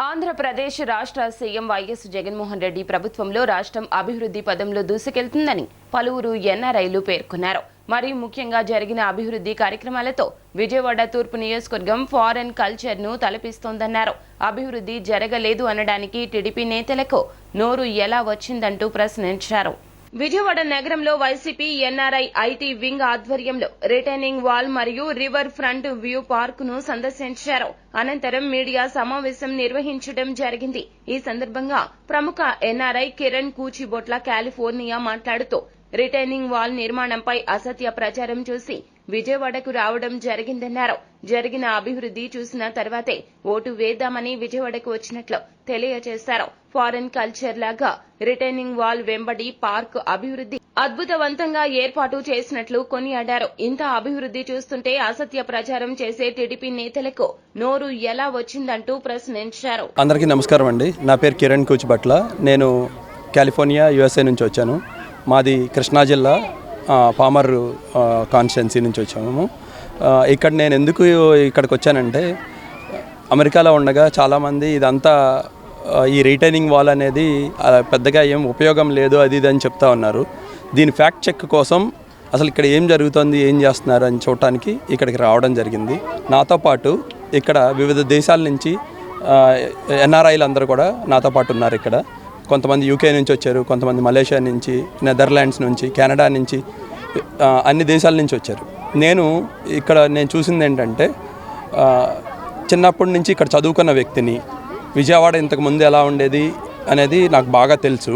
ఆంధ్రప్రదేశ్ రాష్ట్ర CM YS Jaganmohan Reddy ప్రభుత్వంలో రాష్ట్రం అభివృద్ధి పదంలో దూసుకెళ్తుందని పలువురు ఎన్ఆర్ఐలు పేర్కొన్నారు. మరి ముఖ్యంగా జరిగిన అభివృద్ధి కార్యక్రమాలతో విజయవాడ తూర్పు నియోజకవర్గం ఫారెన్ కల్చర్ను తలపిస్తోందన్నారు. అభివృద్ధి జరగలేదు అనడానికి టీడీపీ నేతలకు నోరు ఎలా వచ్చిందంటూ ప్రశ్నించారు. విజయవాడ నగరంలో వైసీపీ ఎన్ఆర్ఐ ఐటీ వింగ్ ఆధ్వర్యంలో రిటైనింగ్ వాల్ మరియు రివర్ ఫ్రంట్ వ్యూ పార్క్ను సందర్శించారు. అనంతరం మీడియా సమావేశం నిర్వహించడం జరిగింది. ఈ సందర్భంగా ప్రముఖ ఎన్ఆర్ఐ కిరణ్ కూచిబొట్ల కాలిఫోర్నియా మాట్లాడుతూ రిటైనింగ్ వాల్ నిర్మాణంపై అసత్య ప్రచారం చూసి విజయవాడకు రావడం జరిగిందన్నారు. జరిగిన అభివృద్ధి చూసిన తర్వాతే ఓటు వేద్దామని విజయవాడకు వచ్చినట్లు తెలియజేశారు. ఫారెన్ కల్చర్ లాగా రిటైనింగ్ వాల్ వెంబడి పార్క్ అభివృద్ధి అద్భుతవంతంగా ఏర్పాటు చేసినట్లు కొనియాడారు. ఇంత అభివృద్ధి చూస్తుంటే అసత్య ప్రచారం చేసే టీడీపీ నేతలకు నోరు ఎలా వచ్చిందంటూ ప్రశ్నించారు. అందరికీ నమస్కారం అండి. నా పేరు కిరణ్ కూచిబట్ల నేను కాలిఫోర్నియా యుఎస్ఏ నుంచి వచ్చాను. మాది కృష్ణా జిల్లా. పామర్ ఆ, కాన్స్టిట్యున్సీ నుంచి వచ్చాము ఇక్కడ నేను ఎందుకు ఇక్కడికి వచ్చానంటే అమెరికాలో ఉండగా చాలామంది ఇదంతా ఈ రీటైనింగ్ వాల్ అనేది పెద్దగా ఏం ఉపయోగం లేదు అది ఇది అని చెప్తా ఉన్నారు. దీని ఫ్యాక్ట్ చెక్ కోసం అసలు ఇక్కడ ఏం జరుగుతుంది ఏం చేస్తున్నారు అని చూడటానికి ఇక్కడికి రావడం జరిగింది. నాతో పాటు ఇక్కడ వివిధ దేశాల నుంచి ఎన్ఆర్ఐలు అందరూ కూడా నాతో పాటు ఉన్నారు ఇక్కడ. కొంతమంది యూకే నుంచి వచ్చారు కొంతమంది మలేషియా నుంచి నెదర్లాండ్స్ నుంచి కెనడా నుంచి అన్ని దేశాల నుంచి వచ్చారు. నేను ఇక్కడ నేను చూసింది ఏంటంటే చిన్నప్పటి నుంచి ఇక్కడ చదువుకున్న వ్యక్తిని విజయవాడ ఇంతకుముందు ఎలా ఉండేది అనేది నాకు బాగా తెలుసు.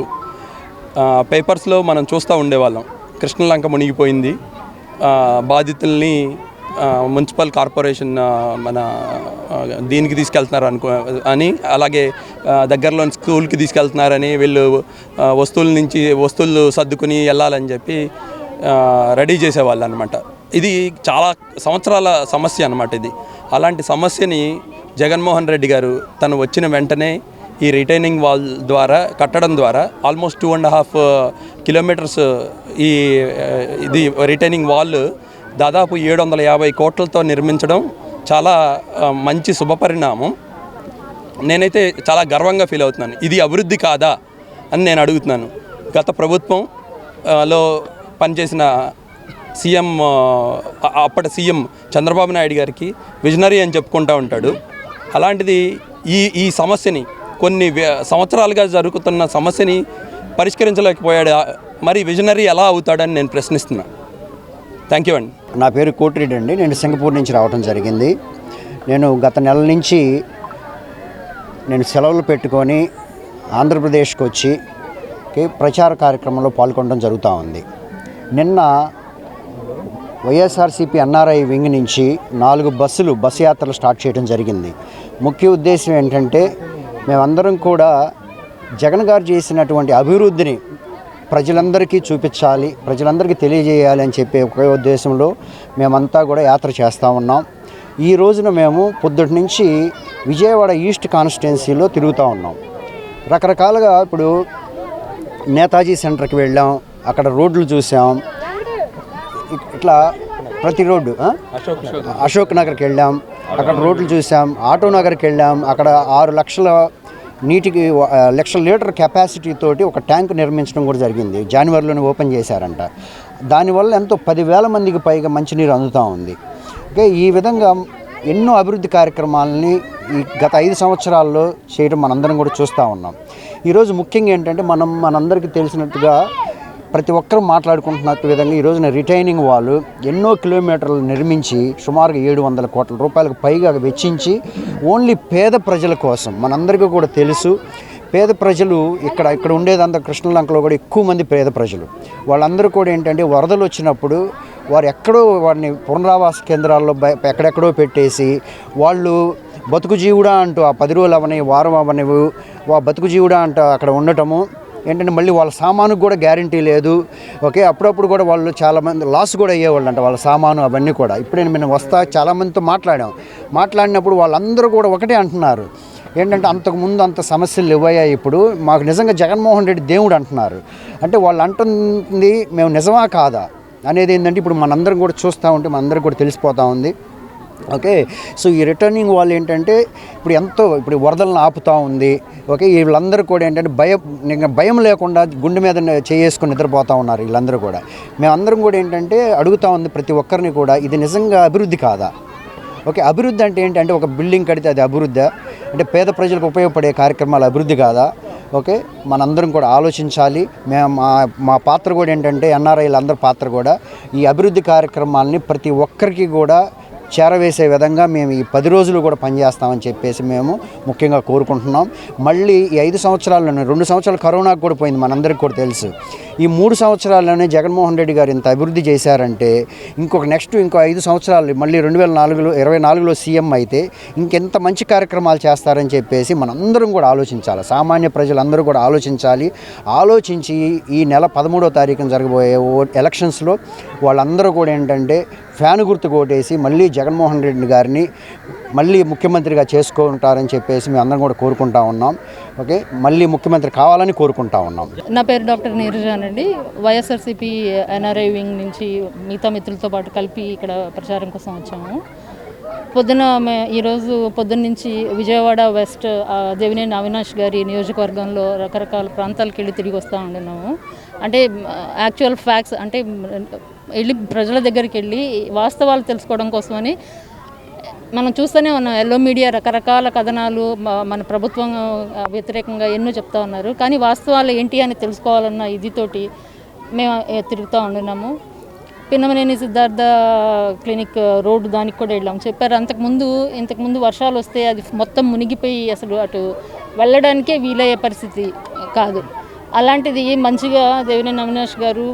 పేపర్స్లో మనం చూస్తూ ఉండేవాళ్ళం. కృష్ణలంక మునిగిపోయింది. బాధితుల్ని మున్సిపల్ కార్పొరేషన్ మన దీనికి తీసుకెళ్తున్నారు అనుకో అని అలాగే దగ్గరలోని స్కూల్కి తీసుకెళ్తున్నారని వీళ్ళు వస్తువుల నుంచి వస్తువులు సర్దుకుని వెళ్ళాలని చెప్పి రెడీ చేసేవాళ్ళు అనమాట ఇది చాలా సంవత్సరాల సమస్య అనమాట ఇది. అలాంటి సమస్యని జగన్మోహన్ రెడ్డి గారు తను వచ్చిన వెంటనే ఈ రిటైనింగ్ వాల్ ద్వారా కట్టడం ద్వారా almost two and half kilometres ఈ ఇది రిటైనింగ్ వాల్ దాదాపు ఏడు వందల యాభై కోట్లతో నిర్మించడం చాలా మంచి శుభపరిణామం నేనైతే చాలా గర్వంగా ఫీల్ అవుతున్నాను. ఇది అభివృద్ధి కాదా అని నేను అడుగుతున్నాను. గత ప్రభుత్వం లో పనిచేసిన సీఎం అప్పటి సీఎం చంద్రబాబు నాయుడు గారికి విజనరీ అని చెప్పుకుంటూ ఉంటాడు. అలాంటిది ఈ ఈ సమస్యని కొన్ని సంవత్సరాలుగా జరుగుతున్న సమస్యని పరిష్కరించలేకపోయాడు? మరి విజనరీ ఎలా అవుతాడని నేను ప్రశ్నిస్తున్నాను థ్యాంక్ యూ అండి. నా పేరు కోటిరెడ్డి అండి. నేను సింగపూర్ నుంచి రావడం జరిగింది. నేను గత నెల నుంచి నేను సెలవులు పెట్టుకొని ఆంధ్రప్రదేశ్కి వచ్చి ప్రచార కార్యక్రమంలో పాల్గొనడం జరుగుతూ ఉంది. నిన్న వైఎస్ఆర్సీపీ ఎన్ఆర్ఐ వింగ్ నుంచి నాలుగు బస్సులు బస్సు యాత్రలు స్టార్ట్ చేయడం జరిగింది. ముఖ్య ఉద్దేశం ఏంటంటే మేమందరం కూడా జగన్ గారు చేసినటువంటి అభివృద్ధిని ప్రజలందరికీ చూపించాలి ప్రజలందరికీ తెలియజేయాలి అని చెప్పే ఒకే ఉద్దేశంలో మేమంతా కూడా యాత్ర చేస్తూ ఉన్నాం. ఈ రోజున మేము పొద్దుటి నుంచి విజయవాడ ఈస్ట్ కాన్స్టిట్యున్సీలో తిరుగుతూ ఉన్నాం. రకరకాలుగా ఇప్పుడు నేతాజీ సెంటర్కి వెళ్ళాం అక్కడ రోడ్లు చూసాం. ఇట్లా ప్రతి రోడ్డు? అశోక్ నగర్కి వెళ్ళాం అక్కడ రోడ్లు చూసాం ఆటో నగర్కి వెళ్ళాం అక్కడ ఆరు లక్షల నీటికి లక్షల లీటర్ కెపాసిటీ తోటి ఒక ట్యాంక్ నిర్మించడం కూడా జరిగింది. జనవరిలోనే ఓపెన్ చేశారంట. దానివల్ల ఎంతో పదివేల మందికి పైగా మంచినీరు అందుతూ ఉంది. ఓకే ఈ విధంగా ఎన్నో అభివృద్ధి కార్యక్రమాలని ఈ గత ఐదు సంవత్సరాల్లో చేయడం మనందరం కూడా చూస్తూ ఉన్నాం. ఈరోజు ముఖ్యంగా ఏంటంటే మనం మనందరికీ తెలిసినట్టుగా ప్రతి ఒక్కరూ మాట్లాడుకుంటున్న విధంగా ఈ రోజున రిటైనింగ్ వాళ్ళు ఎన్నో కిలోమీటర్లు నిర్మించి సుమారుగా ఏడు వందల కోట్ల రూపాయలకు పైగా వెచ్చించి ఓన్లీ పేద ప్రజల కోసం మనందరికీ కూడా తెలుసు పేద ప్రజలు ఇక్కడ ఇక్కడ ఉండేదంతా కృష్ణలంకలో కూడా ఎక్కువ మంది పేద ప్రజలు. వాళ్ళందరూ కూడా ఏంటంటే వరదలు వచ్చినప్పుడు వారు ఎక్కడో వారిని పునరావాస కేంద్రాల్లో ఎక్కడెక్కడో పెట్టేసి వాళ్ళు బతుకు జీవుడా అంటూ ఆ పది రోజులు అవని వారం అవనివు వా బతుకు జీవుడా అంటూ అక్కడ ఉండటము ఏంటంటే మళ్ళీ వాళ్ళ సామానుకు కూడా గ్యారంటీ లేదు. ఓకే అప్పుడప్పుడు కూడా వాళ్ళు చాలామంది లాస్ కూడా అయ్యేవాళ్ళు అంట వాళ్ళ సామాను అవన్నీ కూడా. ఇప్పుడే మేము వస్తా చాలామందితో మాట్లాడాం. మాట్లాడినప్పుడు వాళ్ళందరూ కూడా ఒకటే అంటున్నారు. ఏంటంటే అంతకుముందు అంత సమస్యలు ఇవ్వయ్యాయి ఇప్పుడు. మాకు నిజంగా జగన్మోహన్ రెడ్డి దేవుడు అంటున్నారు. అంటే వాళ్ళు అంటుంది మేము నిజమా కాదా? అనేది ఏంటంటే ఇప్పుడు మనందరం కూడా చూస్తూ ఉంటే మనందరం కూడా తెలిసిపోతూ ఉంది. ఓకే? సో ఈ రిటర్నింగ్ వాళ్ళు ఏంటంటే ఇప్పుడు ఎంతో ఇప్పుడు వరదలను ఆపుతూ ఉంది. ఓకే? వీళ్ళందరూ కూడా ఏంటంటే భయం ఇంకా భయం లేకుండా గుండె మీద చేసుకుని నిద్రపోతూ ఉన్నారు వీళ్ళందరూ కూడా. మేమందరం కూడా ఏంటంటే అడుగుతా ఉంది ప్రతి ఒక్కరిని కూడా ఇది నిజంగా అభివృద్ధి కాదా? ఓకే? అభివృద్ధి అంటే ఏంటంటే ఒక బిల్డింగ్ కడితే అది అభివృద్ధి. అంటే పేద ప్రజలకు ఉపయోగపడే కార్యక్రమాలు అభివృద్ధి కాదా? ఓకే? మనందరం కూడా ఆలోచించాలి. మేము మా మా పాత్ర కూడా ఏంటంటే ఎన్ఆర్ఐలందరి పాత్ర కూడా ఈ అభివృద్ధి కార్యక్రమాలని ప్రతి ఒక్కరికి కూడా చేరవేసే విధంగా మేము ఈ పది రోజులు కూడా పనిచేస్తామని చెప్పేసి మేము ముఖ్యంగా కోరుకుంటున్నాం. మళ్ళీ ఈ ఐదు సంవత్సరాల్లోనే రెండు సంవత్సరాలు కరోనాకు కూడా పోయింది మనందరికీ కూడా తెలుసు. ఈ మూడు సంవత్సరాల్లోనే జగన్మోహన్ రెడ్డి గారు ఇంత అభివృద్ధి చేశారంటే ఇంకొక నెక్స్ట్ ఇంకో ఐదు సంవత్సరాలు మళ్ళీ రెండు వేల నాలుగులో ఇరవై నాలుగులో సీఎం అయితే ఇంకెంత మంచి కార్యక్రమాలు చేస్తారని చెప్పేసి మనందరం కూడా ఆలోచించాలి. సామాన్య ప్రజలందరూ కూడా ఆలోచించాలి. ఆలోచించి ఈ నెల పదమూడో తారీఖున జరగబోయే ఓ- ఎలక్షన్స్లో వాళ్ళందరూ కూడా ఏంటంటే ఫ్యాన్ గుర్తు కొట్టేసి మళ్ళీ జగన్మోహన్ రెడ్డి గారిని మళ్ళీ ముఖ్యమంత్రిగా చేసుకుంటారని చెప్పేసి మేము అందరం కూడా కోరుకుంటా ఉన్నాం. ఓకే? మళ్ళీ ముఖ్యమంత్రి కావాలని కోరుకుంటా ఉన్నాం. నా పేరు డాక్టర్ నీరజాన్ అండి వైఎస్ఆర్సీపీ ఎన్ఆర్ఐ వింగ్ నుంచి మిగతా మిత్రులతో పాటు కలిపి ఇక్కడ ప్రచారం కోసం వచ్చాము. పొద్దున మే ఈరోజు పొద్దున్న నుంచి విజయవాడ వెస్ట్ దేవినేని అవినాష్ గారి నియోజకవర్గంలో రకరకాల ప్రాంతాలకు వెళ్ళి తిరిగి వస్తూ ఉండినాము అంటే యాక్చువల్ ఫ్యాక్ట్స్ అంటే వెళ్ళి ప్రజల దగ్గరికి వెళ్ళి వాస్తవాలు తెలుసుకోవడం కోసమని మనం చూస్తూనే ఉన్నాం. ఎల్లో మీడియా రకరకాల కథనాలు మన ప్రభుత్వం వ్యతిరేకంగా ఎన్నో చెప్తా ఉన్నారు. కానీ వాస్తవాలు ఏంటి అని తెలుసుకోవాలన్న ఇదితోటి మేము తిరుగుతూ ఉంటున్నాము పిన్నమనేని సిద్ధార్థ క్లినిక్ రోడ్డు దానికి కూడా వెళ్ళాము. చెప్పారు అంతకుముందు ఇంతకుముందు వర్షాలు వస్తే అది మొత్తం మునిగిపోయి అసలు అటు వెళ్ళడానికే వీలయ్యే పరిస్థితి కాదు. అలాంటిది మంచిగా దేవినేని అవినాష్ గారు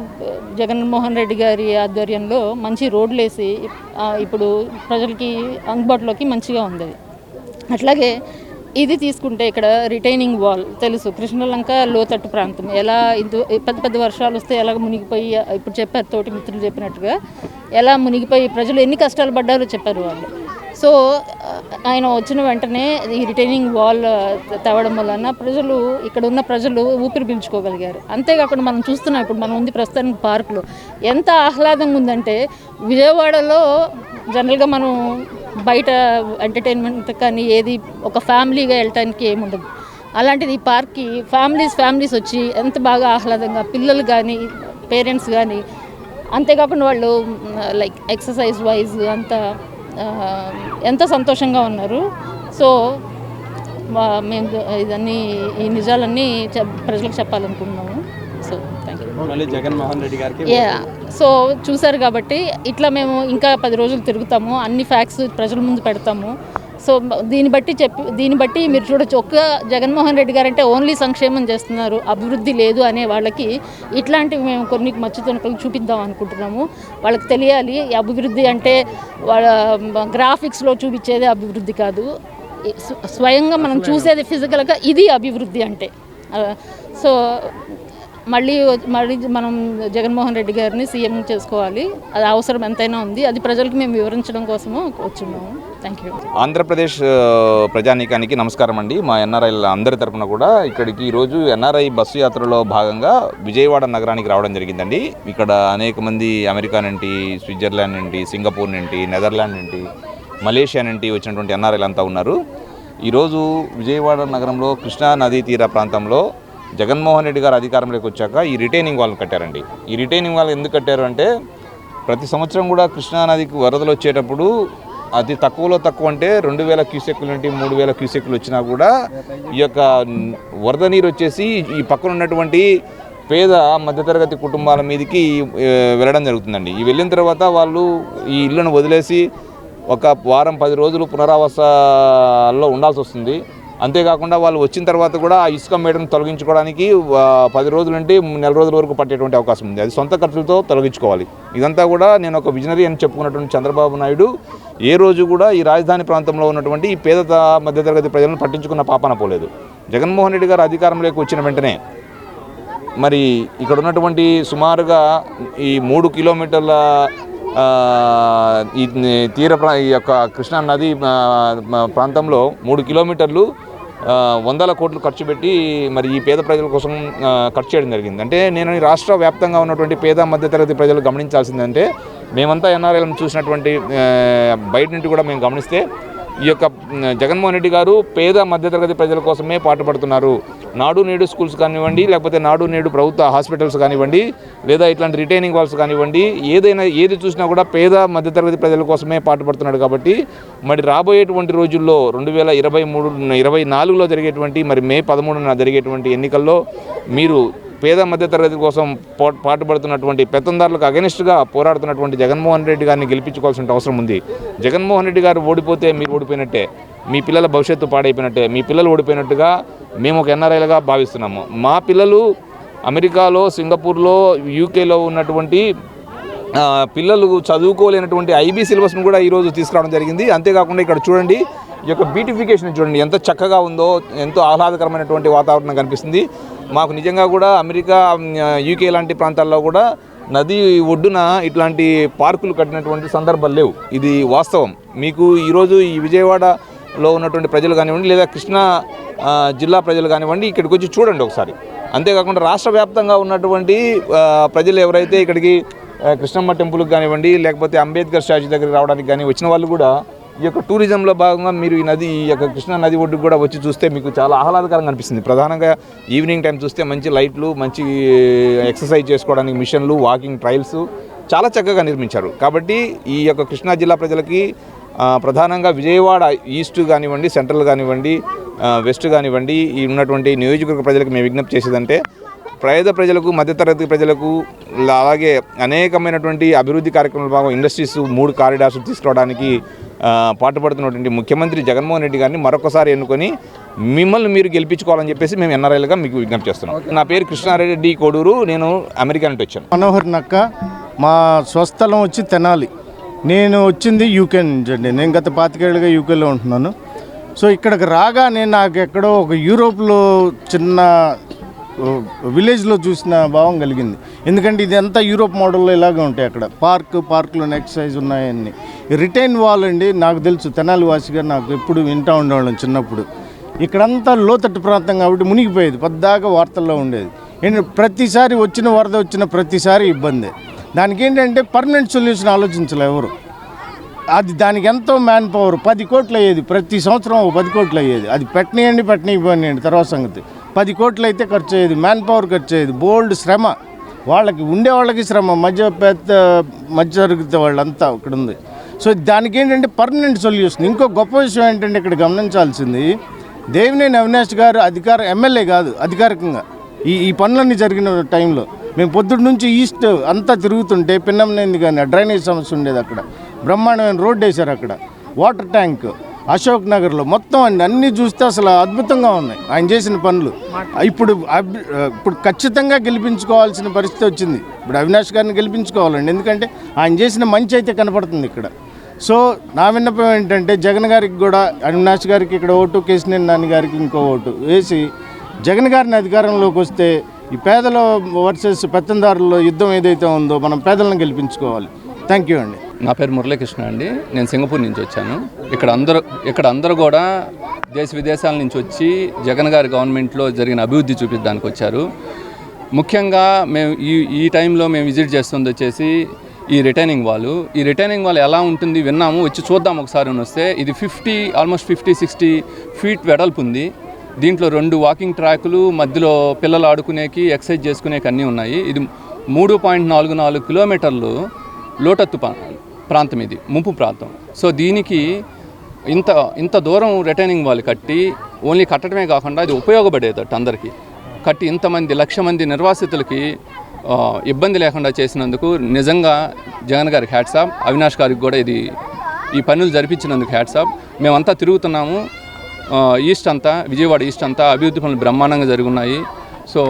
జగన్మోహన్ రెడ్డి గారి ఆధ్వర్యంలో మంచి రోడ్లు వేసి ఇప్పుడు ప్రజలకి అందుబాటులోకి మంచిగా ఉంది. అట్లాగే ఇది తీసుకుంటే ఇక్కడ రిటైనింగ్ వాల్ తెలుసు. కృష్ణలంక లోతట్టు ప్రాంతం. ఎలా ఇంత పెద్ద పెద్ద వర్షాలు వస్తే ఎలా మునిగిపోయి ఇప్పుడు చెప్పారు తోటి మిత్రులు చెప్పినట్టుగా ఎలా మునిగిపోయి ప్రజలు ఎన్ని కష్టాలు పడ్డారో చెప్పారు వాళ్ళు. సో ఆయన వచ్చిన వెంటనే ఈ రిటైనింగ్ వాల్ తేవడం వలన ప్రజలు ఇక్కడ ఉన్న ప్రజలు ఊపిరి పీల్చుకోగలిగారు. అంతేకాకుండా మనం చూస్తున్నాం ఇప్పుడు మనం ఉంది ప్రస్తుతానికి పార్కులో. ఎంత ఆహ్లాదంగా ఉందంటే విజయవాడలో జనరల్గా మనం బయట ఎంటర్టైన్మెంట్ కానీ ఏది ఒక ఫ్యామిలీగా వెళ్ళటానికి ఏముండదు అలాంటిది ఈ పార్క్కి ఫ్యామిలీస్ ఫ్యామిలీస్ వచ్చి ఎంత బాగా ఆహ్లాదంగా పిల్లలు కానీ పేరెంట్స్ కానీ అంతేకాకుండా వాళ్ళు లైక్ ఎక్సర్సైజ్ వైజ్ అంతా ఎంతో సంతోషంగా ఉన్నారు. సో మేము ఇదన్నీ ఈ నిజాలన్నీ ప్రజలకు చెప్పాలనుకుంటున్నాము. సో థ్యాంక్ యూ మళ్ళీ జగన్మోహన్ రెడ్డి గారికి సో చూసారు కాబట్టి ఇట్లా మేము ఇంకా పది రోజులు తిరుగుతాము. అన్ని ఫ్యాక్ట్స్ ప్రజల ముందు పెడతాము. సో దీన్ని బట్టి చెప్పి దీన్ని బట్టి మీరు చూడొచ్చు. ఒక్క జగన్మోహన్ రెడ్డి గారు అంటే ఓన్లీ సంక్షేమం చేస్తున్నారు అభివృద్ధి లేదు అనే వాళ్ళకి ఇట్లాంటివి మేము కొన్ని మచ్చుతునకలు చూపిద్దాం అనుకుంటున్నాము. వాళ్ళకి తెలియాలి అభివృద్ధి అంటే వాళ్ళ గ్రాఫిక్స్లో చూపించేదే అభివృద్ధి కాదు. స్వయంగా మనం చూసేది ఫిజికల్గా ఇది అభివృద్ధి అంటే. సో మళ్ళీ మళ్ళీ మనం జగన్మోహన్ రెడ్డి గారిని సీఎం చేసుకోవాలి. అది అవసరం ఎంతైనా ఉంది. అది ప్రజలకు మేము వివరించడం కోసము వచ్చున్నాము. థ్యాంక్ యూ ఆంధ్రప్రదేశ్ ప్రజానీకానికి నమస్కారం అండి. మా ఎన్ఆర్ఐల అందరి తరఫున కూడా ఇక్కడికి ఈరోజు ఎన్ఆర్ఐ బస్సు యాత్రలో భాగంగా విజయవాడ నగరానికి రావడం జరిగిందండి. ఇక్కడ అనేక మంది అమెరికా నుండి స్విట్జర్లాండ్ నుండి సింగపూర్ నుండి నెదర్లాండ్ నుండి మలేషియా నుండి వచ్చినటువంటి ఎన్ఆర్ఐలు అంతా ఉన్నారు ఈరోజు విజయవాడ నగరంలో కృష్ణా నదీ తీర ప్రాంతంలో జగన్మోహన్ రెడ్డి గారు అధికారంలోకి వచ్చాక ఈ రిటైనింగ్ వాళ్ళని కట్టారండి. ఈ రిటైనింగ్ వాళ్ళు ఎందుకు కట్టారు అంటే ప్రతి సంవత్సరం కూడా కృష్ణా నదికి వరదలు వచ్చేటప్పుడు అతి తక్కువలో తక్కువ అంటే రెండు వేల క్యూసెక్లు నుండి మూడు వేల క్యూసెక్లు వచ్చినా కూడా ఈ యొక్క వరద నీరు వచ్చేసి ఈ పక్కన ఉన్నటువంటి పేద మధ్యతరగతి కుటుంబాల మీదకి వెళ్ళడం జరుగుతుందండి. ఈ వెళ్ళిన తర్వాత వాళ్ళు ఈ ఇళ్ళను వదిలేసి ఒక వారం పది రోజులు పునరావాసాల్లో ఉండాల్సి వస్తుంది. అంతేకాకుండా వాళ్ళు వచ్చిన తర్వాత కూడా ఆ ఇసుక మేడను తొలగించుకోవడానికి పది రోజుల నుండి నెల రోజుల వరకు పట్టేటువంటి అవకాశం ఉంది. అది సొంత ఖర్చులతో తొలగించుకోవాలి. ఇదంతా కూడా నేను ఒక విజనరీ అని చెప్పుకున్నటువంటి చంద్రబాబు నాయుడు ఏ రోజు కూడా ఈ రాజధాని ప్రాంతంలో ఉన్నటువంటి ఈ పేద మధ్యతరగతి ప్రజలను పట్టించుకున్న పాపన పోలేదు. జగన్మోహన్ రెడ్డి గారు అధికారంలోకి వచ్చిన వెంటనే మరి ఇక్కడ ఉన్నటువంటి సుమారుగా ఈ మూడు కిలోమీటర్ల ఈ తీర ప్రా ఈ యొక్క కృష్ణా నది ప్రాంతంలో మూడు కిలోమీటర్లు వందల కోట్లు ఖర్చు పెట్టి మరి ఈ పేద ప్రజల కోసం ఖర్చు చేయడం జరిగింది. అంటే నేను రాష్ట్ర వ్యాప్తంగా ఉన్నటువంటి పేద మధ్యతరగతి ప్రజలు గమనించాల్సిందంటే మేమంతా ఎన్ఆర్ఐలను చూసినటువంటి బయట నుండి కూడా మేము గమనిస్తే ఈ యొక్క జగన్మోహన్ రెడ్డి గారు పేద మధ్యతరగతి ప్రజల కోసమే పాటుపడుతున్నారు నాడు నేడు స్కూల్స్ కానివ్వండి లేకపోతే నాడు నేడు ప్రభుత్వ హాస్పిటల్స్ కానివ్వండి లేదా ఇట్లాంటి రిటైనింగ్ వాల్స్ కానివ్వండి ఏదైనా ఏది చూసినా కూడా పేద మధ్యతరగతి ప్రజల కోసమే పాటుపడుతున్నాడు కాబట్టి మరి రాబోయేటువంటి రోజుల్లో రెండు వేల ఇరవై మూడు ఇరవై నాలుగులో జరిగేటువంటి మరి మే పదమూడున జరిగేటువంటి ఎన్నికల్లో మీరు పేద మధ్యతరగతి కోసం పో పాటుపడుతున్నటువంటి పెత్తందారులకు అగెనిస్ట్గా పోరాడుతున్నటువంటి జగన్మోహన్ రెడ్డి గారిని గెలిపించుకోవాల్సిన అవసరం ఉంది. జగన్మోహన్ రెడ్డి గారు ఓడిపోతే మీరు ఓడిపోయినట్టే మీ పిల్లల భవిష్యత్తు పాడైపోయినట్టే మీ పిల్లలు ఓడిపోయినట్టుగా మేము ఒక ఎన్ఆర్ఐలుగా భావిస్తున్నాము. మా పిల్లలు అమెరికాలో సింగపూర్లో యూకేలో ఉన్నటువంటి పిల్లలు చదువుకోలేనటువంటి ఐబీ సిలబస్ను కూడా ఈరోజు తీసుకురావడం జరిగింది. అంతేకాకుండా ఇక్కడ చూడండి ఈ యొక్క బ్యూటిఫికేషన్ చూడండి ఎంత చక్కగా ఉందో ఎంతో ఆహ్లాదకరమైనటువంటి వాతావరణం కనిపిస్తుంది. మాకు నిజంగా కూడా అమెరికా యూకే లాంటి ప్రాంతాల్లో కూడా నది ఒడ్డున ఇట్లాంటి పార్కులు కట్టినటువంటి సందర్భాలు లేవు. ఇది వాస్తవం. మీకు ఈరోజు ఈ విజయవాడలో ఉన్నటువంటి ప్రజలు కానివ్వండి లేదా కృష్ణా జిల్లా ప్రజలు కానివ్వండి ఇక్కడికి వచ్చి చూడండి ఒకసారి. అంతేకాకుండా రాష్ట్ర వ్యాప్తంగా ఉన్నటువంటి ప్రజలు ఎవరైతే ఇక్కడికి కృష్ణమ్మ టెంపుల్కి కానివ్వండి లేకపోతే అంబేద్కర్ స్టాచ్యూ దగ్గరికి రావడానికి కానీ వచ్చిన వాళ్ళు కూడా ఈ యొక్క టూరిజంలో భాగంగా మీరు ఈ నది ఈ యొక్క కృష్ణా నది ఒడ్డుకు కూడా వచ్చి చూస్తే మీకు చాలా ఆహ్లాదకరంగా అనిపిస్తుంది. ప్రధానంగా ఈవినింగ్ టైం చూస్తే మంచి లైట్లు మంచి ఎక్సర్సైజ్ చేసుకోవడానికి మిషన్లు వాకింగ్ ట్రైల్స్ చాలా చక్కగా నిర్మించారు. కాబట్టి ఈ యొక్క కృష్ణా జిల్లా ప్రజలకి ప్రధానంగా విజయవాడ ఈస్ట్ కానివ్వండి సెంట్రల్ కానివ్వండి వెస్ట్ కానివ్వండి ఈ ఉన్నటువంటి నియోజకవర్గ ప్రజలకు మేము విజ్ఞప్తి చేసేదంటే పేద ప్రజలకు మధ్యతరగతి ప్రజలకు అలాగే అనేకమైనటువంటి అభివృద్ధి కార్యక్రమాల భాగం ఇండస్ట్రీస్ మూడు కారిడార్స్ తీసుకురావడానికి పాటుపడుతున్నటువంటి ముఖ్యమంత్రి జగన్మోహన్ రెడ్డి గారిని మరొకసారి ఎన్నుకొని మిమ్మల్ని మీరు గెలిపించుకోవాలని చెప్పేసి మేము ఎన్ఆర్ఐలుగా మీకు విజ్ఞప్తి చేస్తున్నాం. నా పేరు కృష్ణారెడ్డి కోడూరు. నేను అమెరికా నుండి వచ్చాను. మనోహర్ నక్క మా స్వస్థలం వచ్చి తెనాలి. నేను వచ్చింది యూకే నుంచి అండి. నేను గత పాతికేళ్ళుగా యూకేలో ఉంటున్నాను. సో ఇక్కడికి రాగానే నాకు ఎక్కడో ఒక యూరోప్లో చిన్న విలేజ్లో చూసిన భావం కలిగింది. ఎందుకంటే ఇది అంతా యూరోప్ మోడల్లో ఇలాగే ఉంటాయి అక్కడ. పార్క్ పార్క్లోనే ఎక్సర్సైజ్ ఉన్నాయన్నీ. రిటైన్ వాల్ అండి నాకు తెలుసు తెనాలి వాసిగా నాకు ఎప్పుడు వింటూ ఉండేవాళ్ళం చిన్నప్పుడు. ఇక్కడంతా లోతట్టు ప్రాంతం కాబట్టి మునిగిపోయేది పద్దాకా వార్తల్లో ఉండేది. ఏంటంటే ప్రతిసారి వచ్చిన వరద వచ్చిన ప్రతిసారి ఇబ్బంది. దానికి ఏంటంటే పర్మనెంట్ సొల్యూషన్ ఆలోచించలే ఎవరు. అది దానికి ఎంతో మ్యాన్ పవర్ పది కోట్లు అయ్యేది ప్రతి సంవత్సరం ఒక పది కోట్లు అయ్యేది. అది పెట్టనియండి పెట్టనివ్వండి తర్వాత సంగతి. పది కోట్లు అయితే ఖర్చు అయ్యేది మ్యాన్ పవర్ ఖర్చు అయ్యేది బోల్డ్ శ్రమ. వాళ్ళకి ఉండే వాళ్ళకి శ్రమ మధ్య పెద్ద మధ్య తరగతి వాళ్ళంతా ఇక్కడ ఉంది సో దానికి ఏంటంటే పర్మనెంట్ సొల్యూషన్ ఇంకో గొప్ప విషయం ఏంటంటే ఇక్కడ గమనించాల్సింది దేవినేని అవినాష్ గారు అధికార ఎమ్మెల్యే కాదు అధికారికంగా ఈ ఈ పనులన్నీ జరిగిన టైంలో. మేము పొద్దుటి నుంచి ఈస్ట్ అంతా తిరుగుతుంటే పిన్నంనేంది కానీ డ్రైనేజ్ సమస్య ఉండేది అక్కడ. బ్రహ్మాండమైన రోడ్డు వేశారు అక్కడ. Water tank. అశోక్ నగర్లో మొత్తం అండి అన్నీ చూస్తే అసలు అద్భుతంగా ఉన్నాయి. ఆయన చేసిన పనులు. ఇప్పుడు ఇప్పుడు ఖచ్చితంగా గెలిపించుకోవాల్సిన పరిస్థితి వచ్చింది. ఇప్పుడు అవినాష్ గారిని గెలిపించుకోవాలండి. ఎందుకంటే ఆయన చేసిన మంచి అయితే కనపడుతుంది ఇక్కడ. సో నా విన్నపం ఏంటంటే జగన్ గారికి కూడా అవినాష్ గారికి ఇక్కడ ఓటు కేసినేని నాని గారికి ఇంకో ఓటు వేసి జగన్ గారిని అధికారంలోకి వస్తే ఈ పేదల వర్సెస్ పెత్తందారుల్లో యుద్ధం ఏదైతే ఉందో మనం పేదలను గెలిపించుకోవాలి. థ్యాంక్ యూ అండి. నా పేరు మురళీకృష్ణ అండి. నేను సింగపూర్ నుంచి వచ్చాను. ఇక్కడ అందరూ ఇక్కడ అందరూ కూడా దేశ విదేశాల నుంచి వచ్చి జగన్ గారి గవర్నమెంట్లో జరిగిన అభివృద్ధి చూపించడానికి వచ్చారు. ముఖ్యంగా మేము ఈ ఈ టైంలో మేము విజిట్ చేస్తుంది వచ్చేసి ఈ రిటైనింగ్ వాల్. ఈ రిటైనింగ్ వాల్ ఎలా ఉంటుంది విన్నాము. వచ్చి చూద్దాం ఒకసారి అని వస్తే ఇది fifty almost fifty sixty feet వెడల్పు ఉంది. దీంట్లో రెండు వాకింగ్ ట్రాకులు మధ్యలో పిల్లలు ఆడుకునేకి ఎక్సర్సైజ్ చేసుకునేకి అన్నీ ఉన్నాయి. ఇది మూడు పాయింట్ నాలుగు నాలుగు కిలోమీటర్లు లోటత్తు ప్రాంతం ఇది ముంపు ప్రాంతం. సో దీనికి ఇంత ఇంత దూరం రిటైనింగ్ వాళ్ళు కట్టి ఓన్లీ కట్టడమే కాకుండా అది ఉపయోగపడేదట అందరికీ. కట్టి ఇంతమంది లక్ష మంది నిర్వాసితులకి ఇబ్బంది లేకుండా చేసినందుకు నిజంగా జగన్ గారికి హ్యాట్సాప్ అవినాష్ గారికి కూడా ఇది ఈ పనులు జరిపించినందుకు హ్యాట్సాప్ మేమంతా తిరుగుతున్నాము ఈస్ట్ అంతా విజయవాడ ఈస్ట్ అంతా అభివృద్ధి పనులు బ్రహ్మాండంగా జరుగున్నాయి. సో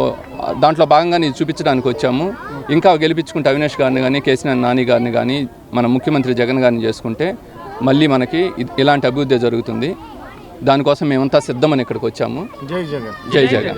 దాంట్లో భాగంగా నేను చూపించడానికి వచ్చాము. ఇంకా గెలిపించుకుంటే అవినాష్ గారిని కానీ కేసీఆర్ నాని గారిని కానీ మన ముఖ్యమంత్రి జగన్ గారిని చేసుకుంటే మళ్ళీ మనకి ఇలాంటి అభివృద్ధి జరుగుతుంది. దానికోసం మేమంతా సిద్ధమని ఇక్కడికి వచ్చాము. జై జగన్. జై జగన్.